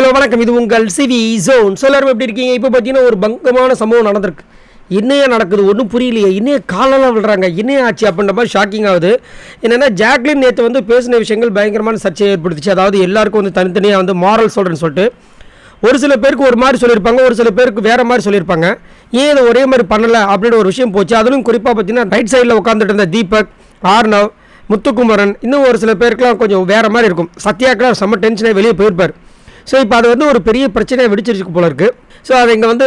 Hello வணக்கம். இது உங்கள் சிவி ஜோன். எல்லாரும் எப்படி இருக்கீங்க? இப்போ பார்த்தீங்கன்னா ஒரு பங்கமான சம்பவம் நடந்திருக்கு. என்னையா நடக்குது? ஒன்றும் புரியலையே. இன்னையே காலெல்லாம் விழுறாங்க? என்னைய ஆச்சு? அப்படின்ற மாதிரி ஷாக்கிங் ஆகுது. என்னென்னா ஜாக்லின் நேற்று வந்து பேசின விஷயங்கள் பயங்கரமான சர்ச்சையை ஏற்படுத்துச்சு. அதாவது எல்லாருக்கும் வந்து தனித்தனியாக வந்து மாரல் சொல்கிறேன்னு சொல்லிட்டு. ஒரு சில பேருக்கு ஒரு மாதிரி சொல்லியிருப்பாங்க ஒரு சில பேருக்கு வேறு மாதிரி சொல்லியிருப்பாங்க. ஏன் இதை ஒரே மாதிரி பண்ணலை? அப்படின்ற ஒரு விஷயம் போச்சு. அதிலும் குறிப்பாக பார்த்தீங்கன்னா ரைட் சைடில் உட்காந்துட்டு இருந்த தீபக் ஆர்னவ் முத்துக்குமரன் இன்னும் ஒரு சில பேருக்குலாம் கொஞ்சம் வேறு மாதிரி இருக்கும். சத்யாக்கெலாம் செம்ம டென்ஷனாக வெளியே போயிருப்பார். ஸோ இப்போ அது வந்து ஒரு பெரிய பிரச்சனையை வெடிச்சிருக்கு போல இருக்குது ஸோ அதை இங்கே வந்து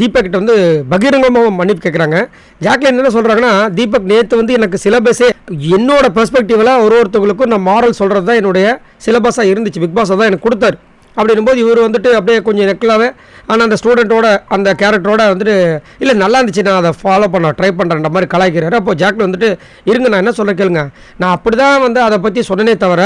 தீபக் கிட்ட வந்து பகிரங்கமாக மன்னிப்பு கேட்குறாங்க ஜாக்லின் என்ன சொல்கிறாங்கன்னா தீபக் நேற்று வந்து எனக்கு சிலபஸே என்னோட பெர்ஸ்பெக்டிவில் ஒரு ஒருத்தவங்களுக்கும் நான் மாரல் சொல்கிறது தான் என்னுடைய சிலபஸாக இருந்துச்சு. பிக் பாஸை தான் எனக்கு கொடுத்தாரு. அப்படின்னும்போது இவர் வந்துட்டு அப்படியே கொஞ்சம் நெக்கலாகவே ஆனால் அந்த ஸ்டூடெண்ட்டோட அந்த கேரக்டரோட வந்துட்டு இல்லை நல்லா இருந்துச்சு நான் அதை ஃபாலோ பண்ண ட்ரை பண்ணுறேன்ற மாதிரி கலாய்க்கிறாரு. அப்போ ஜாக்ல வந்துட்டு இருங்க நான் என்ன சொல்ல கேளுங்க. நான் அப்படி தான் வந்து அதை பற்றி சொன்னனே தவிர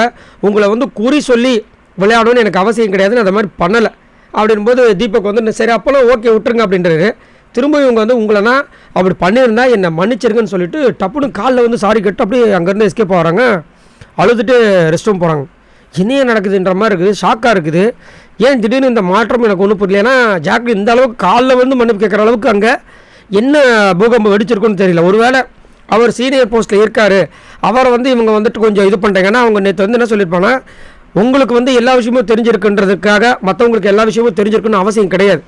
உங்களை வந்து குறி சொல்லி விளையாடணும்னு எனக்கு அவசியம் கிடையாது அந்த மாதிரி பண்ணலை. அப்படின்போது தீபக் வந்து சரி அப்போலாம் ஓகே விட்டுருங்க அப்படின்றது திரும்ப இவங்க வந்து உங்களைனா அப்படி பண்ணியிருந்தா என்னை மன்னிச்சிருங்கன்னு சொல்லிட்டு டப்புன்னு காலில் வந்து சாரி கட்டு அப்படியே அங்கேருந்து எஸ்கேப் ஆகிறாங்க. அழுதுட்டு ரெஸ்ட் ரூம் போகிறாங்க என்னையே நடக்குதுன்ற மாதிரி இருக்குது ஷாக்காக இருக்குது. ஏன் திடீர்னு இந்த மாற்றம் எனக்கு ஒன்றும் புரியல? ஏன்னா ஜாக்லின் இந்த அளவுக்கு காலில் வந்து மன்னிப்பு கேட்குற அளவுக்கு அங்கே என்ன பூகம்பம் வெடிச்சிருக்குன்னு தெரியல. ஒருவேளை அவர் சீனியர் போஸ்ட்டில் இருக்கார். அவரை வந்து இவங்க வந்துட்டு கொஞ்சம் இது பண்ணிட்டாங்கன்னா அவங்க நேற்று வந்து என்ன சொல்லியிருப்பாங்கன்னா உங்களுக்கு வந்து எல்லா விஷயமும் தெரிஞ்சிருக்குன்றதுக்காக மற்றவங்களுக்கு எல்லா விஷயமும் தெரிஞ்சிருக்குன்னு அவசியம் கிடையாது.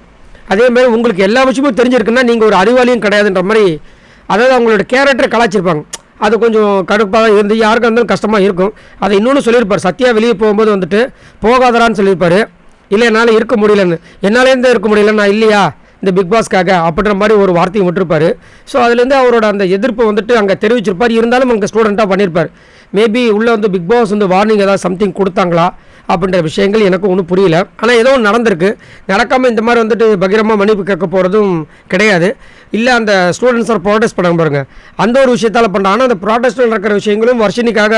அதே மாதிரி உங்களுக்கு எல்லா விஷயமும் தெரிஞ்சிருக்குன்னா நீங்கள் ஒரு அறிவாளியும் கிடையாதுன்ற மாதிரி அதாவது அவங்களோட கேரக்டரை கலாச்சிருப்பாங்க அது கொஞ்சம் கடுப்பாக இருந்து யாருக்கும் இருந்தாலும் கஷ்டமாக இருக்கும். அதை இன்னொன்று சொல்லியிருப்பார். சத்யா வெளியே போகும்போது வந்துட்டு போகாதரான்னு சொல்லியிருப்பார். இல்லை என்னால் இருக்க முடியலன்னு. என்னாலேருந்து இருக்க முடியல நான் இல்லையா? இந்த பிக் பாஸ்க்காக அப்படின்ற மாதிரி ஒரு வார்த்தையும் விட்டுருப்பாரு. ஸோ அதுலேருந்து அவரோட அந்த எதிர்ப்பு வந்துட்டு அங்கே தெரிவிச்சிருப்பார். இருந்தாலும் அங்கே ஸ்டூடெண்ட்டாக பண்ணியிருப்பார். மேபி உள்ளே வந்து பிக் பாஸ் வந்து வார்னிங் ஏதாவது சம்திங் கொடுத்தாங்களா அப்படின்ற விஷயங்கள் எனக்கு ஒன்றும் புரியல. ஆனால் ஏதோ ஒன்று நடந்திருக்கு. நடக்காமல் இந்த மாதிரி வந்துட்டு பகிரமாக மன்னிப்பு கேட்க போகிறதும் கிடையாது. இல்லை அந்த ஸ்டூடெண்ட்ஸ் ப்ராடெஸ்ட் பண்ண பாருங்க. அந்த ஒரு விஷயத்தால் பண்ணுறாங்க ஆனால் அந்த ப்ராடெஸ்ட்டில் நடக்கிற விஷயங்களும் வர்ஷினிக்காக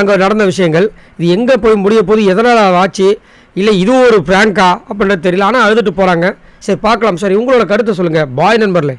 அங்கே நடந்த விஷயங்கள். இது எங்கே போய் முடிய போது எதனால் ஆச்சு? இல்லை இதுவும் ஒரு பிராங்கா அப்படின்றது தெரியல. ஆனால் அழுதுட்டு போகிறாங்க சரி பார்க்கலாம். சரி உங்களோட கருத்தை சொல்லுங்கள் பாய் நண்பர்களே.